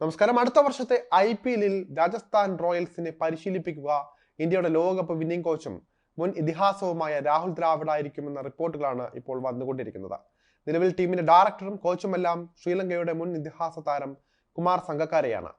നമസ്കാരം. അടുത്ത വർഷത്തെ ഐ പി എല്ലിൽ രാജസ്ഥാൻ റോയൽസിനെ പരിശീലിപ്പിക്കുക ഇന്ത്യയുടെ ലോകകപ്പ് വിന്നിംഗ് കോച്ചും മുൻ ഇതിഹാസവുമായ രാഹുൽ ദ്രാവിഡ് ആയിരിക്കുമെന്ന റിപ്പോർട്ടുകളാണ് ഇപ്പോൾ വന്നുകൊണ്ടിരിക്കുന്നത്. നിലവിൽ ടീമിന്റെ ഡയറക്ടറും കോച്ചുമെല്ലാം ശ്രീലങ്കയുടെ മുൻ ഇതിഹാസ താരം കുമാർ സംഘക്കാരെയാണ്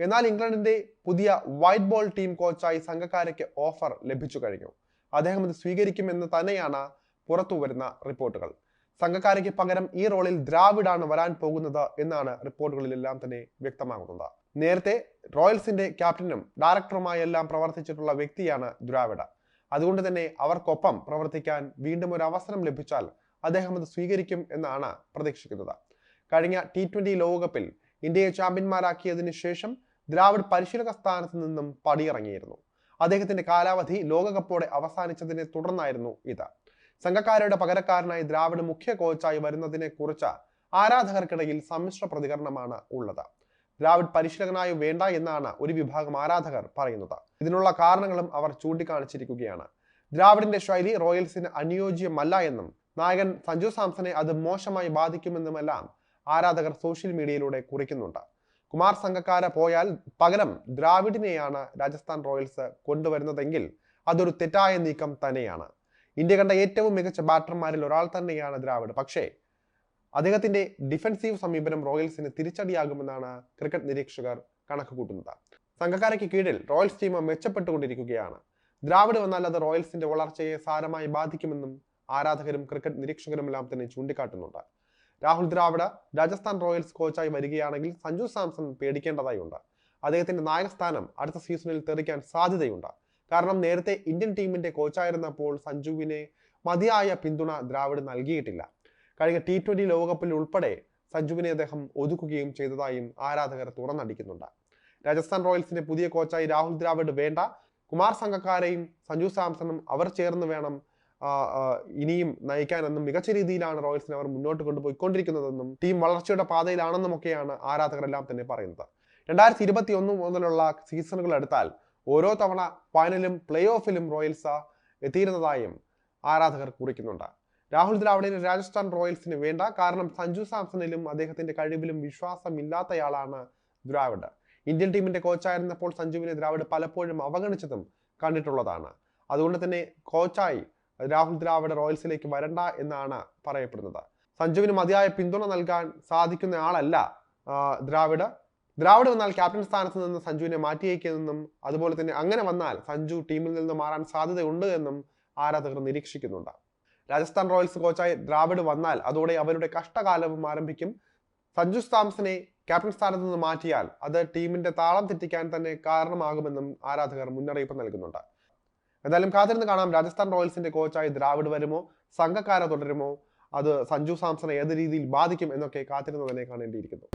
എന്നാൽ ഇംഗ്ലണ്ടിന്റെ പുതിയ വൈറ്റ് ബോൾ ടീം കോച്ചായി സംഘക്കാരയ്ക്ക് ഓഫർ ലഭിച്ചു കഴിഞ്ഞു. അദ്ദേഹം ഇത് സ്വീകരിക്കുമെന്ന് തന്നെയാണ് പുറത്തു വരുന്ന റിപ്പോർട്ടുകൾ. സംഘക്കാരയ്ക്ക് പകരം ഈ റോളിൽ ദ്രാവിഡാണ് വരാൻ പോകുന്നത് എന്നാണ് റിപ്പോർട്ടുകളിലെല്ലാം തന്നെ വ്യക്തമാകുന്നത്. നേരത്തെ റോയൽസിന്റെ ക്യാപ്റ്റനും ഡയറക്ടറുമായി എല്ലാം പ്രവർത്തിച്ചിട്ടുള്ള വ്യക്തിയാണ് ദ്രാവിഡ. അതുകൊണ്ട് തന്നെ അവർക്കൊപ്പം പ്രവർത്തിക്കാൻ വീണ്ടും ഒരു അവസരം ലഭിച്ചാൽ അദ്ദേഹം അത് സ്വീകരിക്കും എന്നാണ് പ്രതീക്ഷിക്കുന്നത്. കഴിഞ്ഞ ടി ട്വന്റി ലോകകപ്പിൽ ഇന്ത്യയെ ചാമ്പ്യന്മാരാക്കിയതിനു ശേഷം ദ്രാവിഡ് പരിശീലക സ്ഥാനത്ത് നിന്നും പടിയിറങ്ങിയിരുന്നു. അദ്ദേഹത്തിന്റെ കാലാവധി ലോകകപ്പോടെ അവസാനിച്ചതിനെ തുടർന്നായിരുന്നു ഇത്. സംഘക്കാരുടെ പകരക്കാരനായി ദ്രാവിഡ് മുഖ്യ കോച്ചായി വരുന്നതിനെ കുറിച്ച് ആരാധകർക്കിടയിൽ സമ്മിശ്ര പ്രതികരണമാണ് ഉള്ളത്. ദ്രാവിഡ് പരിശീലകനായി വേണ്ട എന്നാണ് ഒരു വിഭാഗം ആരാധകർ പറയുന്നത്. ഇതിനുള്ള കാരണങ്ങളും അവർ ചൂണ്ടിക്കാണിച്ചിരിക്കുകയാണ്. ദ്രാവിഡിന്റെ ശൈലി റോയൽസിന് അനുയോജ്യമല്ല എന്നും നായകൻ സഞ്ജു സാംസനെ അത് മോശമായി ബാധിക്കുമെന്നുമെല്ലാം ആരാധകർ സോഷ്യൽ മീഡിയയിലൂടെ കുറിക്കുന്നുണ്ട്. കുമാർ സംഘക്കാര പോയാൽ പകരം ദ്രാവിഡിനെയാണ് രാജസ്ഥാൻ റോയൽസ് കൊണ്ടുവരുന്നതെങ്കിൽ അതൊരു തെറ്റായ നീക്കം തന്നെയാണ്. ഇന്ത്യ കണ്ട ഏറ്റവും മികച്ച ബാറ്റർമാരിൽ ഒരാൾ തന്നെയാണ് ദ്രാവിഡ്. പക്ഷേ അദ്ദേഹത്തിന്റെ ഡിഫൻസീവ് സമീപനം റോയൽസിന് തിരിച്ചടിയാകുമെന്നാണ് ക്രിക്കറ്റ് നിരീക്ഷകർ കണക്ക് കൂട്ടുന്നത്. സംഘക്കാരയ്ക്ക് കീഴിൽ റോയൽസ് ടീം മെച്ചപ്പെട്ടുകൊണ്ടിരിക്കുകയാണ്. ദ്രാവിഡ് വന്നാൽ അത് റോയൽസിന്റെ വളർച്ചയെ സാരമായി ബാധിക്കുമെന്നും ആരാധകരും ക്രിക്കറ്റ് നിരീക്ഷകരും എല്ലാം തന്നെ ചൂണ്ടിക്കാട്ടുന്നുണ്ട്. രാഹുൽ ദ്രാവിഡ് രാജസ്ഥാൻ റോയൽസ് കോച്ചായി വരികയാണെങ്കിൽ സഞ്ജു സാംസൺ പേടിക്കേണ്ടതായുണ്ട്. അദ്ദേഹത്തിന്റെ നായകസ്ഥാനം അടുത്ത സീസണിൽ തെറിക്കാൻ സാധ്യതയുണ്ട്. കാരണം നേരത്തെ ഇന്ത്യൻ ടീമിന്റെ കോച്ചായിരുന്നപ്പോൾ സഞ്ജുവിന് മതിയായ പിന്തുണ ദ്രാവിഡ് നൽകിയിട്ടില്ല. കഴിഞ്ഞ ടി ട്വന്റി ലോകകപ്പിൽ ഉൾപ്പെടെ സഞ്ജുവിനെ അദ്ദേഹം ഒതുക്കുകയും ചെയ്തതായും ആരാധകർ തുറന്നടിക്കുന്നുണ്ട്. രാജസ്ഥാൻ റോയൽസിന്റെ പുതിയ കോച്ചായി രാഹുൽ ദ്രാവിഡ് വേണ്ട. കുമാർ സംഘക്കാരെയും സഞ്ജു സാംസണും അവർ ചേർന്ന് വേണം ഇനിയും നയിക്കാനെന്നും മികച്ച രീതിയിലാണ് റോയൽസിനെ അവർ മുന്നോട്ട് കൊണ്ടുപോയിക്കൊണ്ടിരിക്കുന്നതെന്നും ടീം വളർച്ചയുടെ പാതയിലാണെന്നും ഒക്കെയാണ് ആരാധകരെല്ലാം തന്നെ പറയുന്നത്. രണ്ടായിരത്തി ഇരുപത്തി ഒന്ന് മുതലുള്ള സീസണുകൾ എടുത്താൽ ഓരോ തവണ ഫൈനലും പ്ലേ ഓഫിലും റോയൽസ് എത്തിയിരുന്നതായും ആരാധകർ കുറിക്കുന്നുണ്ട്. രാഹുൽ ദ്രാവിഡിന് രാജസ്ഥാൻ റോയൽസിന് വേണ്ട. കാരണം സഞ്ജു സാംസണിലും അദ്ദേഹത്തിന്റെ കഴിവിലും വിശ്വാസമില്ലാത്തയാളാണ് ദ്രാവിഡ്. ഇന്ത്യൻ ടീമിന്റെ കോച്ചായിരുന്നപ്പോൾ സഞ്ജുവിനെ ദ്രാവിഡ് പലപ്പോഴും അവഗണിച്ചതും കണ്ടിട്ടുള്ളതാണ്. അതുകൊണ്ട് തന്നെ കോച്ചായി രാഹുൽ ദ്രാവിഡ് റോയൽസിലേക്ക് വരണ്ട എന്നാണ് പറയപ്പെടുന്നത്. സഞ്ജുവിന് മതിയായ പിന്തുണ നൽകാൻ സാധിക്കുന്ന ആളല്ല ദ്രാവിഡ്. ദ്രാവിഡ് വന്നാൽ ക്യാപ്റ്റൻ സ്ഥാനത്ത് നിന്ന് സഞ്ജുവിനെ മാറ്റിയേക്കുമെന്നും അതുപോലെ തന്നെ അങ്ങനെ വന്നാൽ സഞ്ജു ടീമിൽ നിന്ന് മാറാൻ സാധ്യതയുണ്ട് എന്നും ആരാധകർ നിരീക്ഷിക്കുന്നുണ്ട്. രാജസ്ഥാൻ റോയൽസ് കോച്ചായി ദ്രാവിഡ് വന്നാൽ അതോടെ അവരുടെ കഷ്ടകാലവും ആരംഭിക്കും. സഞ്ജു സാംസനെ ക്യാപ്റ്റൻ സ്ഥാനത്ത് നിന്ന് മാറ്റിയാൽ അത് ടീമിന്റെ താളം തെറ്റിക്കാൻ തന്നെ കാരണമാകുമെന്നും ആരാധകർ മുന്നറിയിപ്പ് നൽകുന്നുണ്ട്. എന്തായാലും കാത്തിരുന്ന് കാണാം രാജസ്ഥാൻ റോയൽസിന്റെ കോച്ചായി ദ്രാവിഡ് വരുമോ? സംഘക്കാര തുടരുമോ? അത് സഞ്ജു സാംസണെ ഏത് രീതിയിൽ ബാധിക്കും എന്നൊക്കെ കാത്തിരുന്ന് തന്നെ കാണേണ്ടിയിരിക്കുന്നു.